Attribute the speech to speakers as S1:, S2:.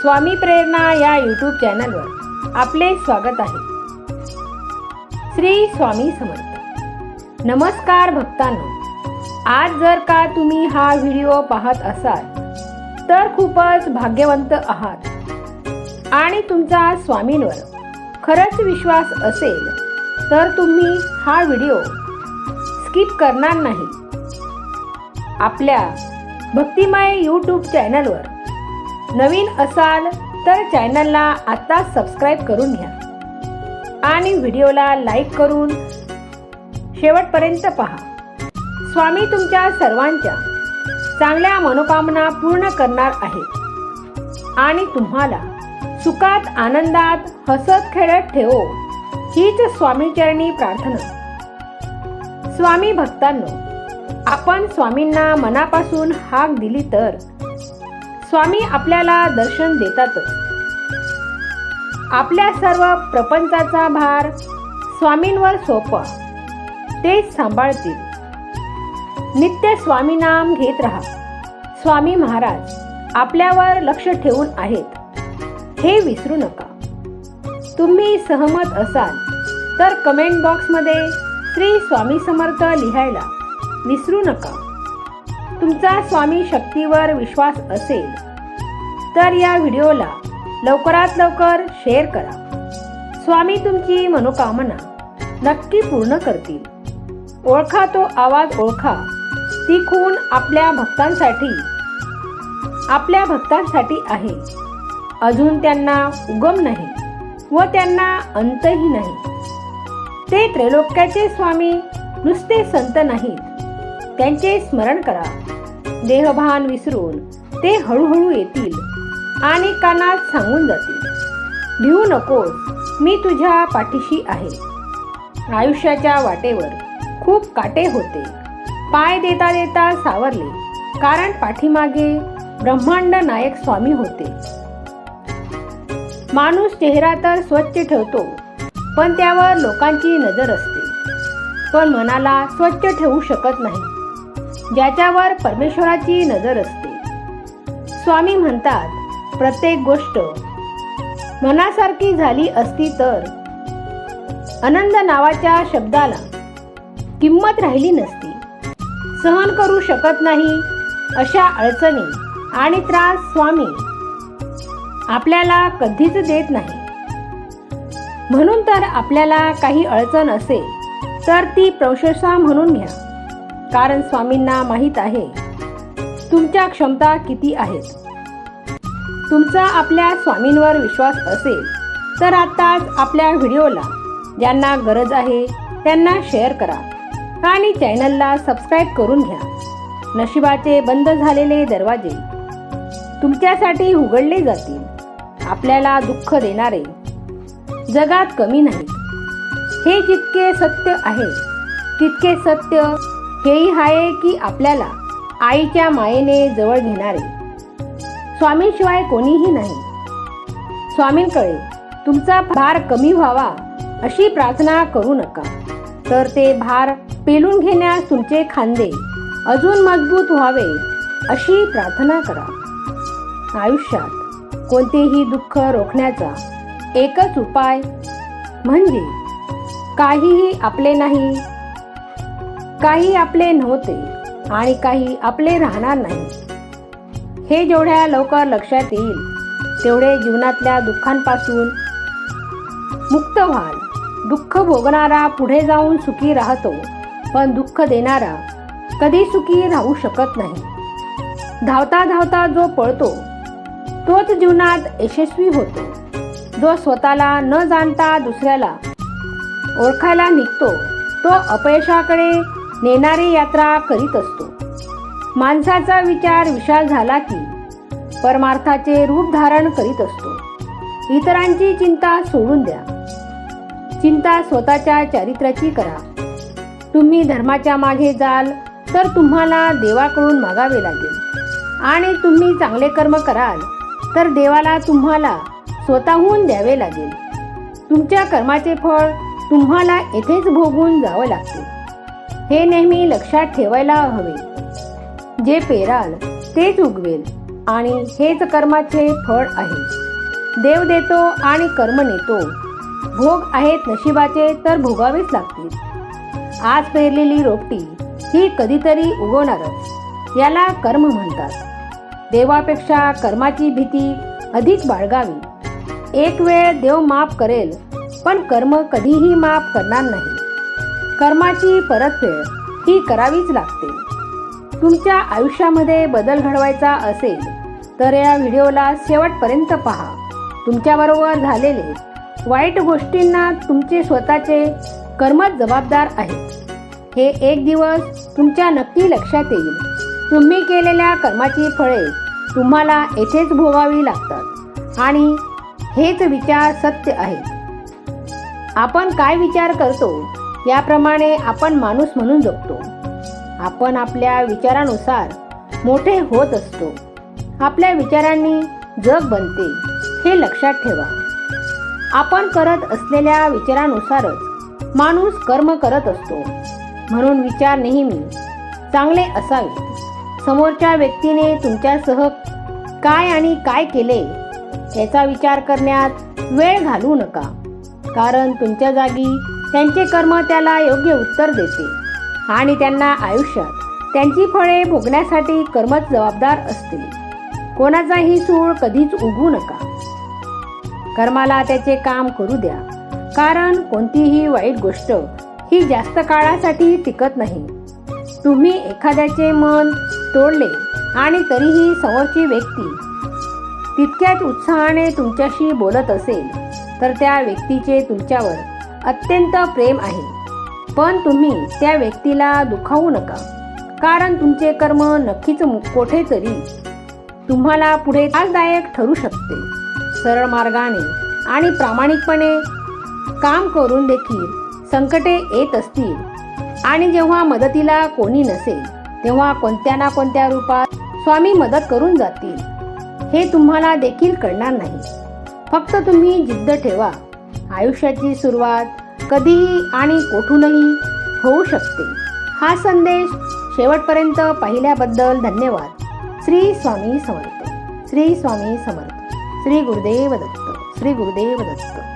S1: स्वामी प्रेरणा या यूट्यूब चॅनलवर आपले स्वागत आहे. श्री स्वामी समर्थ. नमस्कार भक्तांनो. आज जर का तुम्ही हा व्हिडिओ पाहत असाल तर खूपच भाग्यवंत आहात. आणि तुमचा स्वामींवर खरंच विश्वास असेल तर तुम्ही हा व्हिडिओ स्किप करणार नाही. आपल्या भक्तिमय यूट्यूब चॅनलवर नवीन असाल तर चॅनलला आता सबस्क्राईब करून घ्या. आणि व्हिडिओला लाईक करून शेवटपर्यंत पहा. स्वामी तुमच्या सर्वांच्या चांगल्या मनोकामना पूर्ण करणार आहेत. आणि तुम्हाला सुखात आनंदात हसत खेळत ठेवो हीच स्वामीचरणी प्रार्थना. स्वामी भक्तांनो आपण स्वामींना मनापासून हाक दिली तर स्वामी आपल्याला दर्शन देतातच. आपल्या सर्व प्रपंचाचा भार स्वामींवर सोपवा तेच सांभाळतील. नित्य स्वामी नाम घेत राहा. स्वामी महाराज आपल्यावर लक्ष ठेवून आहेत. हे विसरू नका. तुम्ही सहमत असाल तर कमेंट बॉक्समध्ये श्री स्वामी समर्थ लिहायला विसरू नका. तुमचा स्वामी शक्तीवर विश्वास असेल तर या व्हिडिओला लवकरात लवकर शेअर करा. स्वामी तुमची मनोकामना नक्की पूर्ण करतील. ओळखा तो आवाज ओळखा. ती खून आपल्या भक्तांसाठी आपल्या भक्तांसाठी आहे. अजून त्यांना उगम नाही व त्यांना अंतही नाही. ते त्रैलोक्याचे स्वामी नुसते संत नाहीत. त्यांचे स्मरण करा. देहभान विसरून ते हळूहळू येतील आणि कानात सांगून जातील भिवू नकोस मी तुझ्या पाठीशी आहे. आयुष्याच्या वाटेवर खूप काटे होते. पाय देता देता सावरले कारण पाठीमागे ब्रह्मांड नायक स्वामी होते. माणूस चेहरा तर स्वच्छ ठेवतो पण त्यावर लोकांची नजर असते. पण मनाला स्वच्छ ठेवू शकत नाही. ज्याच्यावर परमेश्वराची नजर असते. स्वामी म्हणतात प्रत्येक गोष्ट मनासारखी झाली असती तर आनंद नावाच्या शब्दाला किंमत राहिली नसती. सहन करू शकत नाही अशा अडचणी आणि त्रास स्वामी आपल्याला कधीच देत नाही. म्हणून तर आपल्याला काही अडचण असेल तर ती प्रशंसा म्हणून घ्या. कारण स्वामींना माहीत आहे. तुमच्या क्षमता किती आहेत? तुमचा आपल्या स्वामींवर विश्वास असेल तर आत्ताच आपल्या व्हिडिओला ज्यांना गरज आहे त्यांना शेअर करा आणि चॅनलला सबस्क्राईब करून घ्या. नशिबाचे बंद झालेले दरवाजे तुमच्यासाठी उघडले जातील. आपल्याला दुःख देणारे जगात कमी नाही हे जितके सत्य आहे तितके सत्य हेही आहे की आपल्याला आईच्या मायेने जवळ घेणारे. स्वामींशिवाय कोणीही नाही. स्वामींकडे तुमचा भार कमी व्हावा अशी प्रार्थना करू नका. तर ते भार पेलून घेण्यास तुमचे खांदे अजून मजबूत व्हावे अशी प्रार्थना करा. आयुष्यात कोणतेही दुःख रोखण्याचा एकच उपाय म्हणजे काहीही आपले नाही काही आपले नव्हते आणि काही आपले राहणार नाही. हे जेवढ्या लवकर लक्षात येईल तेवढे जीवनातल्या दुःखांपासून मुक्त व्हाल. दुःख भोगणारा पुढे जाऊन सुखी राहतो पण दुःख देणारा कधी सुखी राहू शकत नाही. धावता धावता जो पळतो तोच जीवनात यशस्वी होतो. जो स्वतःला न जाणता दुसऱ्याला ओळखायला निघतो तो अपयशाकडे नेणारी यात्रा करीत असतो. माणसाचा विचार विशाल झाला की परमार्थाचे रूप धारण करीत असतो. इतरांची चिंता सोडून द्या. चिंता स्वतःच्या चारित्र्याची करा. तुम्ही धर्माच्या मागे जाल तर तुम्हाला देवाकडून मागावे लागेल. आणि तुम्ही चांगले कर्म कराल तर देवाला तुम्हाला स्वतःहून द्यावे लागेल. तुमच्या कर्माचे फळ तुम्हाला येथेच भोगून जावं लागते. हे नेहमी लक्षात ठेवायला हवे. जे पेराल तेच उगवेल आणि हेच कर्माचे फळ आहे. देव देतो आणि कर्म नेतो. भोग आहेत नशिबाचे तर भोगावेच लागतील. आज पेरलेली रोपटी ही कधीतरी उगवणारच. याला कर्म म्हणतात. देवापेक्षा कर्माची भीती अधिक बाळगावी. एक वेळ देव माफ करेल पण कर्म कधीही माफ करणार नाही. कर्माची परतफेड ही करावीच लागते. तुमच्या आयुष्यामध्ये बदल घडवायचा असेल तर या व्हिडिओला शेवटपर्यंत पहा. तुमच्याबरोबर झालेले वाईट गोष्टींना तुमचे स्वतःचे कर्मच जबाबदार आहेत. हे एक दिवस तुमच्या नक्की लक्षात येईल. तुम्ही केलेल्या कर्माची फळे तुम्हाला येथेच भोगावी लागतात. आणि हेच विचार सत्य आहेत आपण काय विचार करतो? याप्रमाणे आपण माणूस म्हणून जगतो. आपण आपल्या विचारानुसार मोठे होत असतो. आपल्या विचारांनी जग बनते हे लक्षात ठेवा. आपण करत असलेल्या विचारानुसारच माणूस कर्म करत असतो. म्हणून विचार नेहमी चांगले असावे. समोरच्या व्यक्तीने तुमच्यासह काय आणि काय केले याचा विचार करण्यात वेळ घालवू नका. कारण तुमच्या जागी त्यांचे कर्म त्याला योग्य उत्तर देते. आणि त्यांना आयुष्यात त्यांची फळे भोगण्यासाठी कर्मच जबाबदार असते कोणाचाही सूळ कधीच उगू नका. कर्माला त्याचे काम करू द्या. कारण कोणतीही वाईट गोष्ट ही जास्त काळासाठी टिकत नाही. तुम्ही एखाद्याचे मन तोडले आणि तरीही समोरची व्यक्ती तितक्याच उत्साहाने तुमच्याशी बोलत असेल तर त्या व्यक्तीचे तुमच्यावर अत्यंत प्रेम आहे. पण तुम्ही त्या व्यक्तीला दुखावू नका. कारण तुमचे कर्म नक्कीच कोठेतरी तुम्हाला पुढे त्रासदायक ठरू शकते. सरळ मार्गाने आणि प्रामाणिकपणे काम करून देखील संकटे येत असतील. आणि जेव्हा मदतीला कोणी नसेल तेव्हा कोणत्या ना कोणत्या रूपात स्वामी मदत करून जातील हे तुम्हाला देखील कळणार नाही. फक्त तुम्ही जिद्द ठेवा. आयुष्याची सुरुवात कधीही आणि कोठूनही होऊ शकते. हा संदेश शेवटपर्यंत पाहिल्याबद्दल धन्यवाद. श्री स्वामी समर्थ. श्री स्वामी समर्थ. श्री गुरुदेव दत्त. श्री गुरुदेव दत्त.